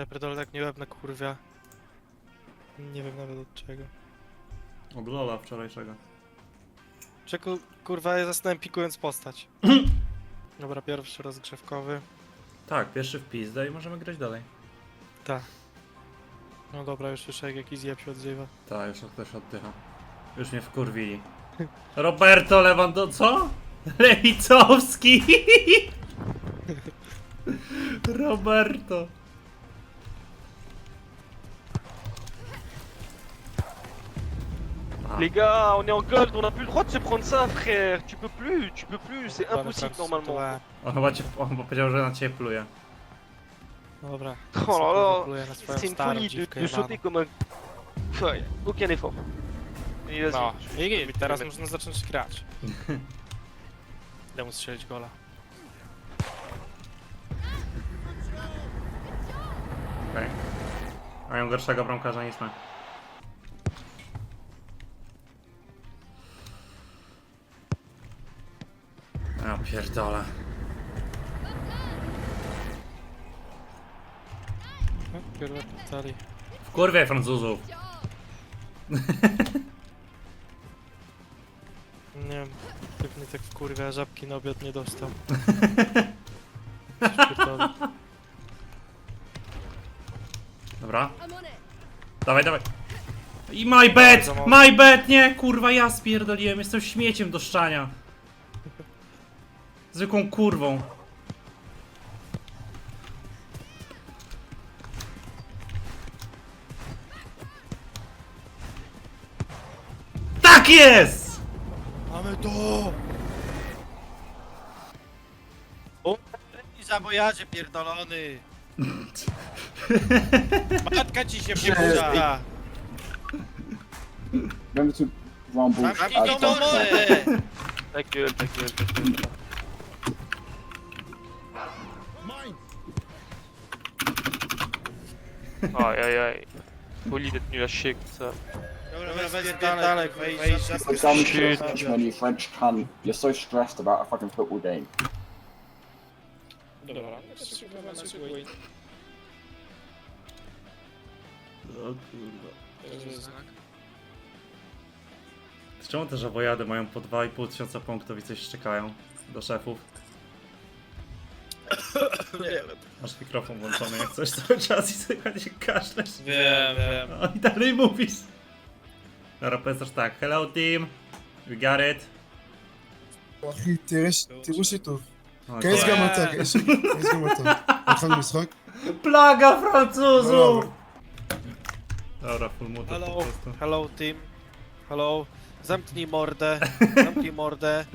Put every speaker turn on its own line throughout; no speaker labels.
Ja pierdolę tak nie łeb na kurwia. Nie wiem nawet od czego.
Od Lola wczorajszego.
Czego kurwa ja zasnąłem pikując postać. Dobra, pierwszy rozgrzewkowy.
Tak, pierwszy w pizdę i możemy grać dalej.
Tak. No dobra, już słyszę jak jakiś zjeb się odzywa.
Tak, już ktoś oddycha. Już mnie wkurwili. Roberto Lewando... co? Lewicowski! Roberto.
Les gars, on est en gold, on a plus le droit de se prendre ça, frère. Tu peux plus, tu peux plus, c'est impossible normalement.
On chyba, cię, on powiedział, że na ciebie pluje.
Dobra.
Oh là là,
Zapluję na swoją
C'est une
starą
folie de,
dziwkę
de
jebaną.
sauter comme un. Aucun effort. Et vas-y.
No,
je-
i git, teraz można zacząć grać. Idę mu strzelić gola.
Okej. Mają gorszego bramkarza niż my. Pierdolę.
No, Kurwa, pytali.
W kurwie Francuzów.
Nie wiem, mnie tak wkurwia, a żabki na obiad nie dostał.
Dobra.
I'm on it.
Dawaj, dawaj. I my
mało.
My bad! Nie! Kurwa, ja spierdoliłem. Jestem śmieciem do szczania. Zwykłą kurwą. Tak jest!
Mamy to! O, i zabojarze pierdolony! Matka ci się!
Remember to rumble
Zamknij
at
to mordę!
Ta gueule, ta à chier comme ça.
Dobra, weź wejdź,
Put down the
Shit.
You French cunt. You're so stressed about a fucking football game.
Dobra,
O kurwa. Z czemu te żabojady mają po 2,5 tysiąca punktów i coś szczekają do szefów?
Nie wiem.
Masz mikrofon włączony jak coś cały czas i słychać jak kaszlesz.
Wiem, wiem.
O, i dalej mówisz. Dobra, powiedz tak. Hello team. We got it.
אחי, תראה, ש- תראו שיתוף.
Okay.
כנס גם אתה, כנס כנס גם אתה. התחלנו משחק?
Plaga Francuzów!
Dobra.
Dobra, full mute po
Hello,
prostu.
hello team. Hello. Zamknij mordę. Zamknij mordę.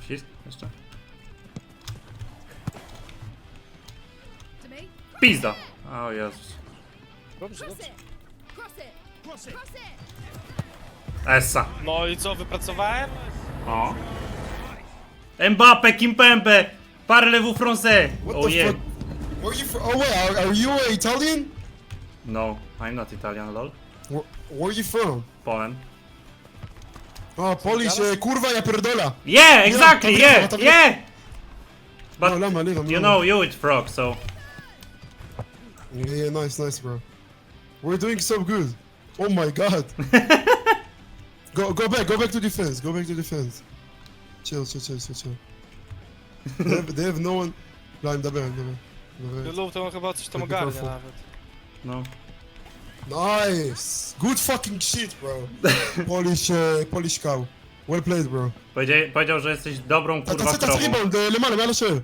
Wcisk jeszcze? Pizda! O Jezus.
Dobrze, dobrze.
Essa.
No i co, wypracowałem?
O. Mbappe, Kimpembe! Parlez-vous français!
What
Oh
the
yeah.
fuck? Where are you from? Oh wait, are, are you uh, Italian?
No, I'm not Italian, lol.
Where, where are you from?
Poland.
Oh, Polish, uh, kurwa, ja pierdola.
Yeah, exactly,
to
yeah,
to
yeah! But
no, lama, lama,
you
lama.
know you eat frog, so...
Yeah, nice, nice, bro. We're doing so good. Oh my god. go, go back, go back to defense. Go back to defense. Chill, chill, chill, chill, chill. They have, they have no one. Lime, dobra, dobra. dobra.
Lub to chyba coś tam ogarnia nawet.
No.
Nice! Good fucking shit, bro. Polish, uh, Polish cow. Well played, bro.
Powiedział, powiedział, że jesteś dobrą
A
kurwa
that's it, that's it, krową.
rebound. E,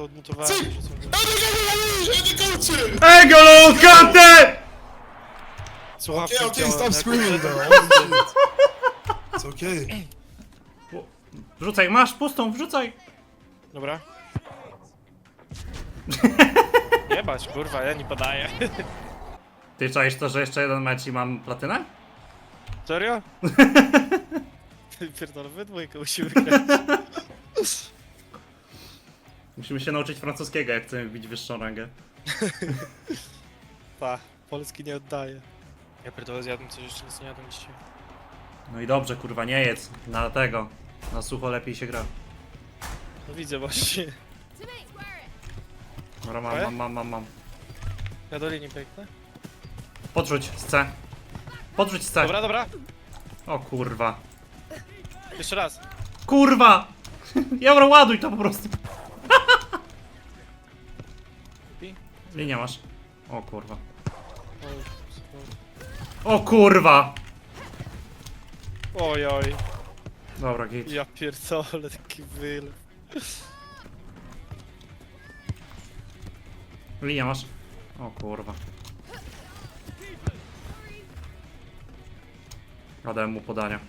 to odmutowałem.
Cyk!
że są-
Ej,
Okay, okay, stop screaming though. It's okay.
Wrzucaj, masz pustą, wrzucaj!
Dobra. Jebać, kurwa, ja nie podaję.
Ty czaisz to, że jeszcze jeden mecz i mam platynę?
Serio? Pierdolę, wydwójkę musimy grać.
Musimy się nauczyć francuskiego, jak chcemy bić wyższą rangę.
Pa, Polski nie oddaje. Ja pierdolę, zjadłem coś, jeszcze nic nie jadłem dzisiaj.
No i dobrze, kurwa, nie jedz. Na tego. Na sucho lepiej się gra.
No widzę właśnie.
Dobra, mam, mam, mam, mam, mam.
Ja do linii biegnę.
Podrzuć z C. Podrzuć z C.
Dobra, dobra.
O kurwa.
Jeszcze raz.
Kurwa! Jawro, ładuj to po prostu. Linia masz. O kurwa. O kurwa!
Oj, oj.
Dobra, git.
Ja pierdolę, taki wylew.
Linia masz. O kurwa. Dałem mu podania.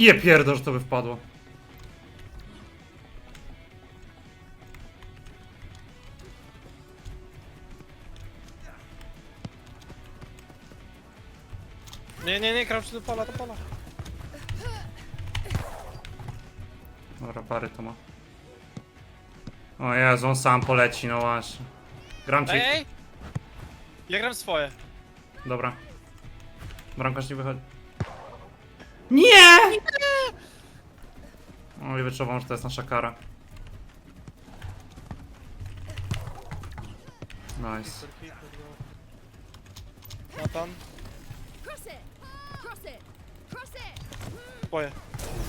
Je pierdol, że to by wpadło.
Nie, nie, nie, krawczy do pola, do pola.
Dobra, pary to ma. O Jezu, on sam poleci, no właśnie. Gram ci.
Ej, ej! Ja gram swoje.
Dobra. Bramkarz nie wychodzi. Nie! O, i wyczuwam, że to jest nasza kara. Nice.
Natan, swoje.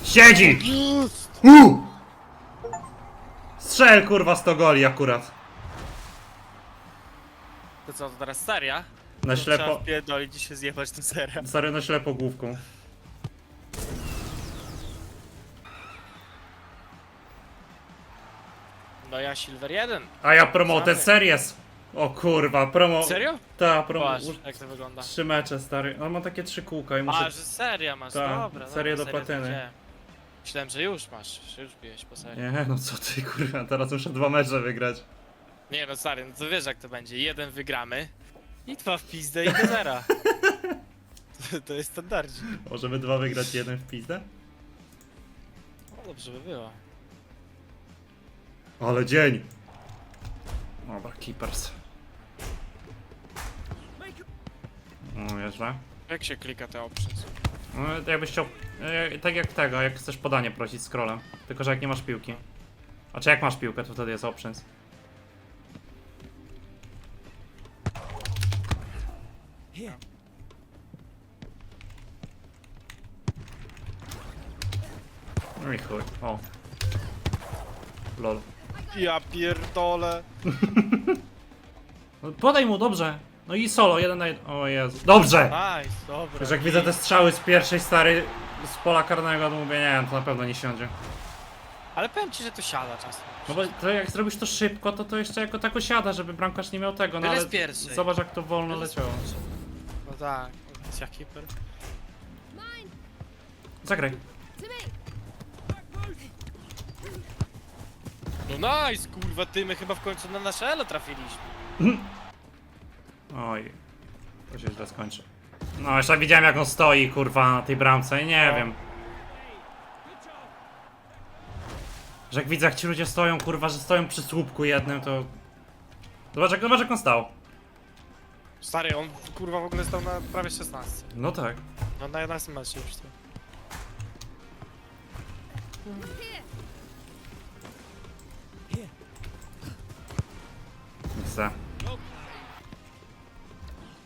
Siedzi! U! Strzel kurwa 100 goli akurat.
To co, to teraz seria?
Na ślepo.
Trzeba wpierdolić i się zjebać tę serię.
Stary na ślepo główką.
No ja Silver 1.
A ja promoted
Znamy.
series. O kurwa, promo.
Serio?
Ta, promo.
Patrz, jak to wygląda.
Trzy mecze stary. On ma takie trzy kółka i muszę.
A, że seria masz,
Tak,
dobra.
serię
dobra,
do platyny.
Myślałem, że już masz, że już bijesz po serii.
Nie no co ty kurwa, teraz muszę dwa mecze wygrać.
Nie no stary, no to wiesz jak to będzie. Jeden wygramy i dwa w pizdę i do zera. to, to jest standardzik.
Możemy dwa wygrać jeden w pizdę?
No dobrze by było.
Ale dzień! Dobra, keepers. O, nieźle.
Jak się klika te options?
No, to jakbyś chciał, e, tak jak tego, jak chcesz podanie prosić scrollem. Tylko, że jak nie masz piłki. A czy jak masz piłkę, to wtedy jest options. No i chuj, o. Lol.
Ja pierdolę.
No, podaj mu, dobrze. No i solo, jeden na jeden. O Jezu. Dobrze!
Nice, dobra.
Jak widzę te strzały z pierwszej stary z pola karnego, to mówię, nie wiem, to na pewno nie siądzie.
Ale powiem ci, że to siada czasem.
No bo to jak zrobisz to szybko, to to jeszcze jako tako siada, żeby bramkarz nie miał tego, no
Byle
ale
z pierwszej.
zobacz jak to wolno leciało.
No tak, jest jak keeper.
Mine.
Zagraj.
To me.
No nice, kurwa, ty, my chyba w końcu na nasze elo trafiliśmy.
Oj, to się źle skończy. No jeszcze widziałem jak on stoi, kurwa, na tej bramce i nie
No.
wiem. Że jak widzę jak ci ludzie stoją, kurwa, że stoją przy słupku jednym, to... Zobacz jak, zobacz jak on stał.
Stary, on kurwa w ogóle stał na prawie 16.
No tak.
No na 11 meczu już to.
Here.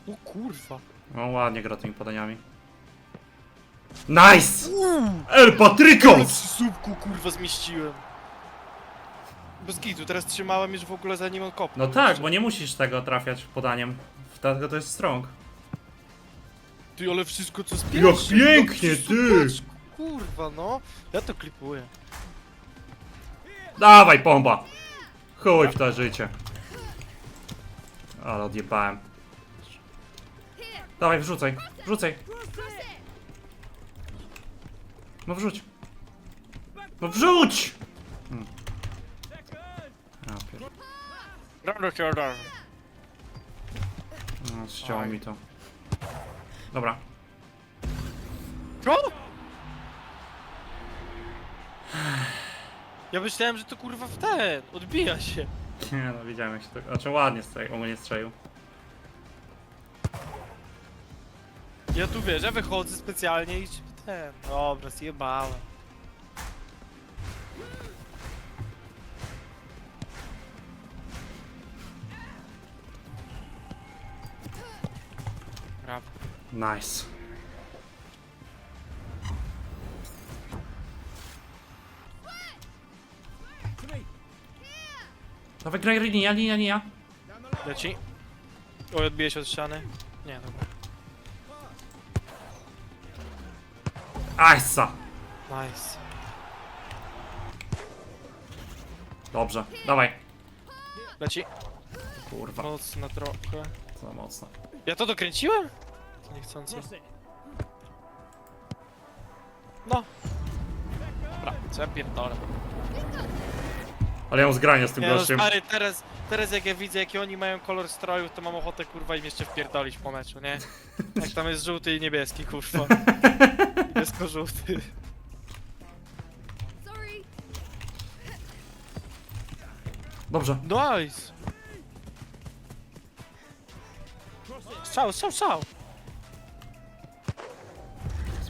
O kurwa.
No ładnie gra tymi podaniami. Nice! El Patricos!
W słupku kurwa zmieściłem. Bez gitu, teraz trzymałem już w ogóle zanim on kopnął.
No tak, bo nie musisz tego trafiać podaniem. Dlatego to jest strong.
Ty, ale wszystko co z
Jak pięknie,
no,
ty!
Kurwa, no. Ja to klipuję.
Dawaj, pomba! Chuj w to życie. Ale odjebałem. Dawaj, wrzucaj, wrzucaj. No wrzuć. No wrzuć! Hmm. Pier...
Dobra.
No, ścięło mi to. Dobra.
Co? Ja myślałem, że to kurwa w ten, odbija się.
Nie no, widziałem jak się to... Znaczy ładnie strzelił, o mnie strzelił.
Ja tu wiesz, ja wychodzę specjalnie i ten. Dobra, zjebałem. Brawo.
Nice. Dawaj, graj, linia, linia, linia.
Leci. Oj, odbije się od ściany. Nie, dobra.
Ajsa.
Nice.
Dobrze, dawaj.
Leci.
Kurwa,
Mocno trochę.
za mocno.
Ja to dokręciłem? Niechcący. No. Dobra, co ja pierdolę.
Ale ja mam zgranie z tym
Nie no
gościem.
stary, teraz, teraz jak ja widzę jaki oni mają kolor strojów, to mam ochotę kurwa im jeszcze wpierdolić po meczu, nie? Jak tam jest żółty i niebieski, kurwa. Niebiesko-żółty.
Sorry.
Dobrze.
Nice! Strzał, strzał, strzał!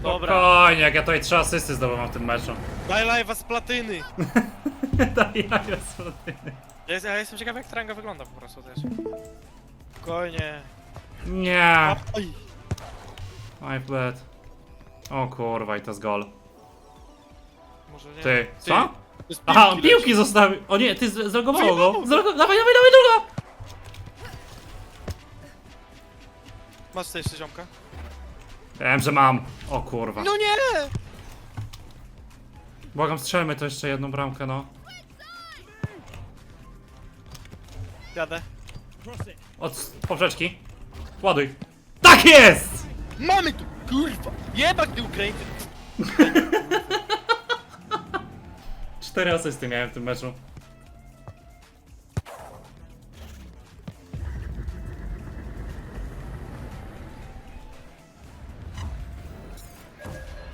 Dobra,
Spokojnie, jak ja tutaj trzy asysty zdobywam w tym meczu.
daj live'a z platyny!
Daj jaja słodyny.
Ja, jest, ja jestem ciekaw jak tranga wygląda po prostu też. Spokojnie.
Nie.
Oj!
My bad. O kurwa, i to jest gol.
Może nie.
Ty, co?
to jest
Aha, piłki zostawił. O nie, ty z- zlogowało
go.
Zlogo... Dawaj, dawaj, dawaj, druga!
Masz tutaj jeszcze ziomka?
Wiem, że mam. O kurwa.
No nie!
Błagam, strzelmy to jeszcze jedną bramkę, no.
Jadę.
Od poprzeczki. Ładuj. Tak jest!
Mamy tu! Kurwa! Jebak ty Ukraińcy!
Cztery asysty miałem w tym meczu.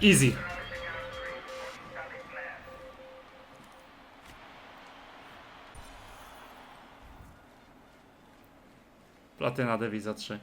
Easy. Platyna Dewiza 3.